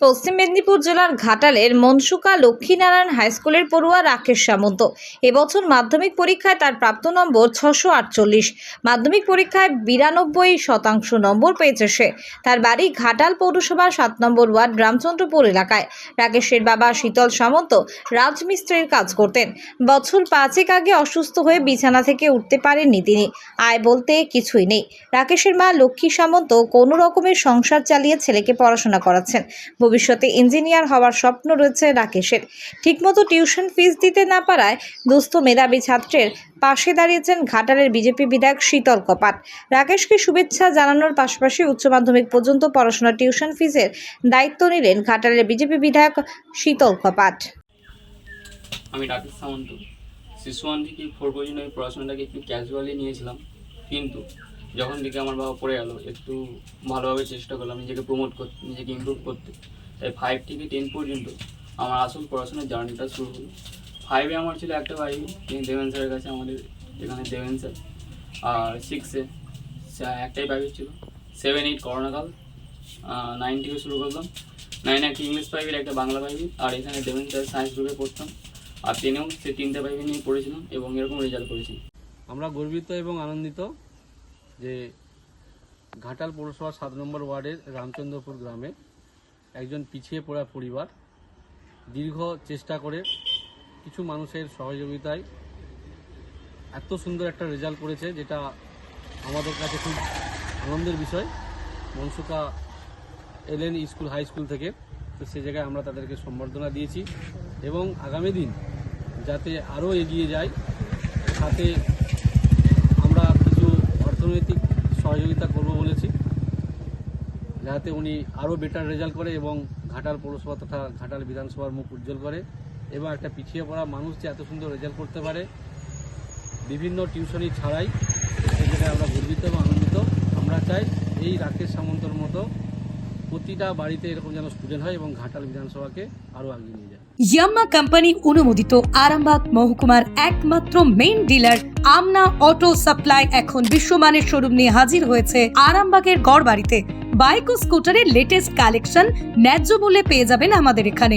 পশ্চিম মেদিনীপুর জেলার ঘাটালের মনসুকা লক্ষ্মীনারায়ণ হাই স্কুলের পড়ুয়া রাকেশ সামন্ত। এবছর মাধ্যমিক পরীক্ষায় তার প্রাপ্ত নম্বর ছশো আটচল্লিশ। মাধ্যমিক পরীক্ষায় বিরানব্বই শতাংশ নম্বর পেয়েছে সে। তার বাড়ি ঘাটাল পৌরসভার সাত নম্বর ওয়ার্ড রামচন্দ্রপুর এলাকায়। রাকেশের বাবা শীতল সামন্ত রাজমিস্ত্রির কাজ করতেন। বছর পাঁচেক আগে অসুস্থ হয়ে বিছানা থেকে উঠতে পারেননি তিনি। আয় বলতে কিছুই নেই। রাকেশের মা লক্ষ্মী সামন্ত কোনো রকমের সংসার চালিয়ে ছেলেকে পড়াশোনা করাচ্ছেন। ভবিষ্যতে ইঞ্জিনিয়ার হওয়ার স্বপ্ন রয়েছে রাকেশের। ঠিকমতো টিউশন ফিস দিতে না পারায় দুস্থ মেধাবী ছাত্রের পাশে দাঁড়িয়েছেন ঘাটালের বিজেপি বিধায়ক শীতল কপাট। রাকেশকে শুভেচ্ছা জানানোর পাশাপাশি উচ্চ মাধ্যমিক পর্যন্ত পড়াশোনা টিউশন ফিসের দায়িত্ব নিলেন ঘাটালের বিজেপি বিধায়ক শীতল কপাট। আমি রাকেশ সামন্ত। শিশু থেকে ফোর পর্যন্ত আমি পড়াশোনাটাকে একটু ক্যাজুয়ালি নিয়েছিলাম। কিন্তু যখন থেকে আমার বাবা পড়ে গেল, একটু ভালোভাবে চেষ্টা করলাম নিজেকে প্রমোট করতে, নিজেকে ইমপ্রুভ করতে। তাই ফাইভ থেকে টেন পর্যন্ত আমার আসল পড়াশোনার জার্নিটা শুরু হলো। ফাইভে আমার ছিল একটা বাইক দেবেন স্যারের কাছে আমাদের, এখানে দেবেন স্যার। আর সিক্সে একটাই বাইক ছিল। সেভেন এইট করোনাকাল নাইন থেকে শুরু করলাম। নাইন একটা ইংলিশ পাইভের একটা বাংলা পাইভের আর এখানে দেবেন স্যার সায়েন্স গ্রুপে পড়তাম। আর টেনেও সে তিনটে পাইভে নিয়ে পড়েছিলাম এবং এরকম রেজাল্ট করেছি। আমরা গর্বিত এবং আনন্দিত যে ঘাটাল পৌরসভার সাত নম্বর ওয়ার্ডের রামচন্দ্রপুর গ্রামে একজন পিছিয়ে পড়া পরিবার দীর্ঘ চেষ্টা করে কিছু মানুষের সহযোগিতায় এত সুন্দর একটা রেজাল্ট করেছে, যেটা আমাদের কাছে খুব আনন্দের বিষয়। মনসুকা এলেন স্কুল, হাই স্কুল থেকে তো সে জায়গায় আমরা তাদেরকে সম্বর্ধনা দিয়েছি এবং আগামী দিন যাতে আরও এগিয়ে যায়, সাথে যাতে উনি আরও বেটার রেজাল্ট করে এবং ঘাটাল পৌরসভা তথা ঘাটাল বিধানসভার মুখ উজ্জ্বল করে। এবং একটা পিছিয়ে পড়া মানুষ যে এত সুন্দর রেজাল্ট করতে পারে, বিভিন্ন টিউশনি ছাড়াই সেখানে আমরা গর্বিত এবং আনন্দিত। আমরা চাই এই রাকেশ সামন্তর মতো প্রতিটা বাড়িতে এরকম যেন স্টুডেন্ট হয় এবং ঘাটাল বিধানসভাকে আরও আগিয়ে নিয়ে যায়। ইয়াম্মা কোম্পানি অনুমোদিত আরামবাগ মহকুমার একমাত্র main dealer Amna auto supply এখন বিশ্বমানের শোরুম নিয়ে হাজির হয়েছে আরামবাগের গড় বাড়িতে বাইক ও স্কুটারের লেটেস্ট কালেকশন ন্যায্য মূল্যে পেয়ে যাবেন আমাদের এখানে।